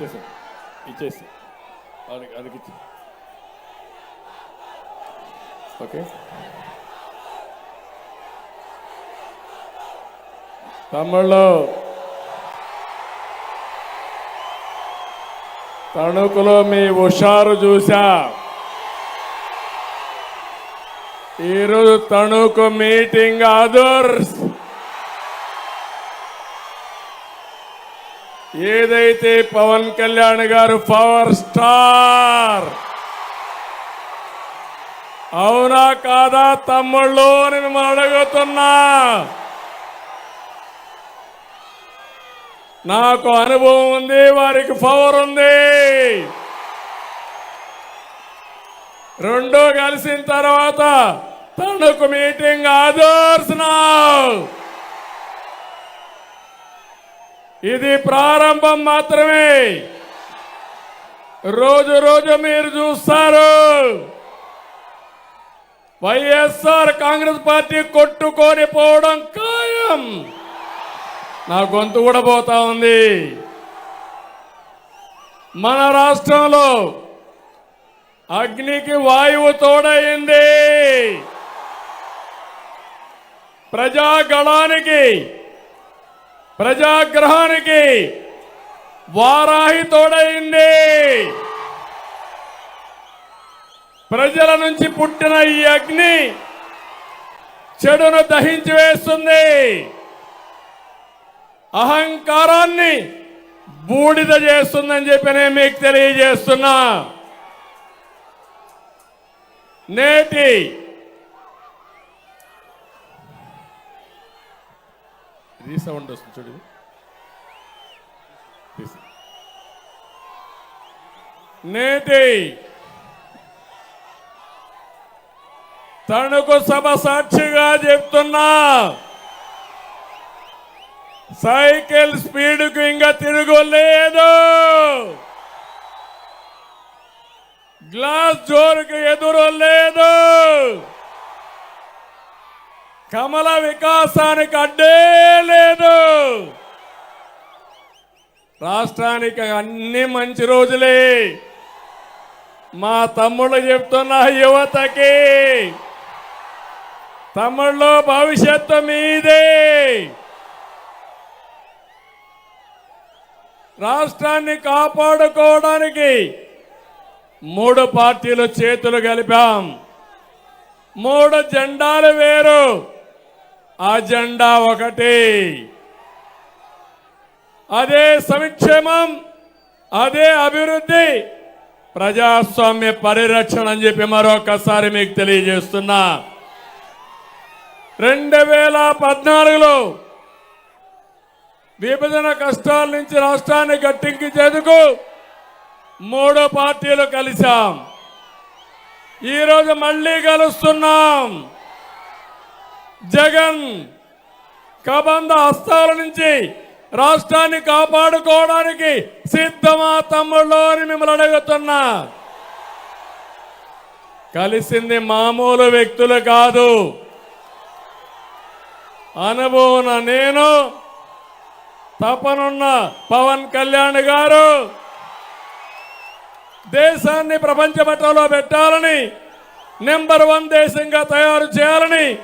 ఇచ్చేసి ఇచ్చేసి వాడికి వాడికి ఇచ్చి ఓకే తమిళ్ళు తణుకులో మీ హుషారు చూసా ఈరోజు తణుకు మీటింగ్ అదర్స్ ఏదైతే పవన్ కళ్యాణ్ గారు పవర్ స్టార్ అవునా కాదా తమ్ముళ్ళు అని మిమ్మల్ని అడుగుతున్నా. నాకు అనుభవం ఉంది వారికి పవర్ ఉంది. రెండో కలిసిన తర్వాత తణుకు మీటింగ్ ఆదర్శ్ ఇది ప్రారంభం మాత్రమే. రోజు రోజు మీరు చూస్తారు. వైఎస్ఆర్ కాంగ్రెస్ పార్టీ కొట్టుకొని పోవడం ఖాయం. నా గొంతు కూడా పోతా ఉంది. మన రాష్ట్రంలో అగ్నికి వాయువు తోడైంది ప్రజాగళానికి ప్రజాగ్రహానికి వారాహి తోడైంది. ప్రజల నుంచి పుట్టిన ఈ అగ్ని చెడును దహించి వేస్తుంది. అహంకారాన్ని బూడిద చేస్తుందని చెప్పి నేను మీకు తెలియజేస్తున్నా. నేటి రీసౌండ్ వస్తుంది చూడు. నేటి తణుకు సభ సాక్షిగా చెప్తున్నా సైకిల్ స్పీడ్కు ఇంకా తిరుగులేదు. గ్లాస్ జోరుకు ఎదురు లేదు కమల వికాసానికి అడ్డే లేదు. రాష్ట్రానికి అన్ని మంచి రోజులే. మా తమ్ముళ్ళు చెప్తున్న యువతకి తమ్ముళ్ళు భవిష్యత్తు మీదే. రాష్ట్రాన్ని కాపాడుకోవడానికి మూడు పార్టీలు చేతులు కలిపాం. మూడు జెండాలు వేరు. అజెండా ఒకటి. అదే సంక్షేమం అదే అభివృద్ధి ప్రజాస్వామ్య పరిరక్షణ అని చెప్పి మరొకసారి మీకు తెలియజేస్తున్నా. రెండు వేల పద్నాలుగులో విభజన కష్టాల నుంచి రాష్ట్రాన్ని గట్టెక్కించేందుకు మూడు పార్టీలు కలిశాం. ఈరోజు మళ్ళీ కలుస్తున్నాం జగన్ కబంధ హస్తాల నుంచి రాష్ట్రాన్ని కాపాడుకోవడానికి సిద్ధమా తమ్ముళ్ళు అని మిమ్మల్ని అడుగుతున్నా. కలిసింది మామూలు వ్యక్తులు కాదు. అనుభవం నేను తపనున్న పవన్ కళ్యాణ్ గారు దేశాన్ని ప్రపంచ పట్టంలో పెట్టాలని నెంబర్ వన్ దేశంగా తయారు చేయాలని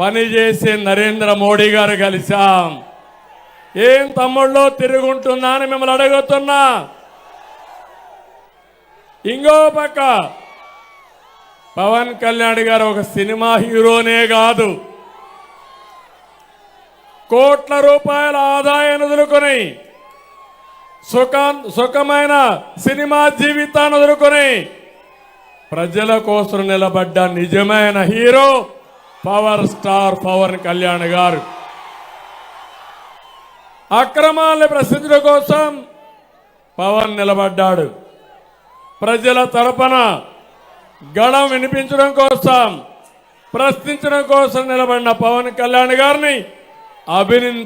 పనిచేసే నరేంద్ర మోడీ గారు కలిశాం. ఏం తమ్ముళ్ళో తిరుగుంటుందా అని మిమ్మల్ని అడుగుతున్నా. ఇంకో పక్క పవన్ కళ్యాణ్ గారు ఒక సినిమా హీరోనే కాదు. కోట్ల రూపాయల ఆదాయాన్ని వదులుకొని సుఖ సుఖమైన సినిమా జీవితాన్ని వదులుకొని ప్రజల కోసం నిలబడ్డ నిజమైన hero power star Pawan Kalyan garu. అక్రమాలను ప్రశ్నించడం కోసం పవన్ నిలబడ్డాడు. ప్రజల తరపున గళం వినిపించడం కోసం ప్రశ్నించడం కోసం నిలబడిన పవన్ కళ్యాణ్ గారిని అభినంది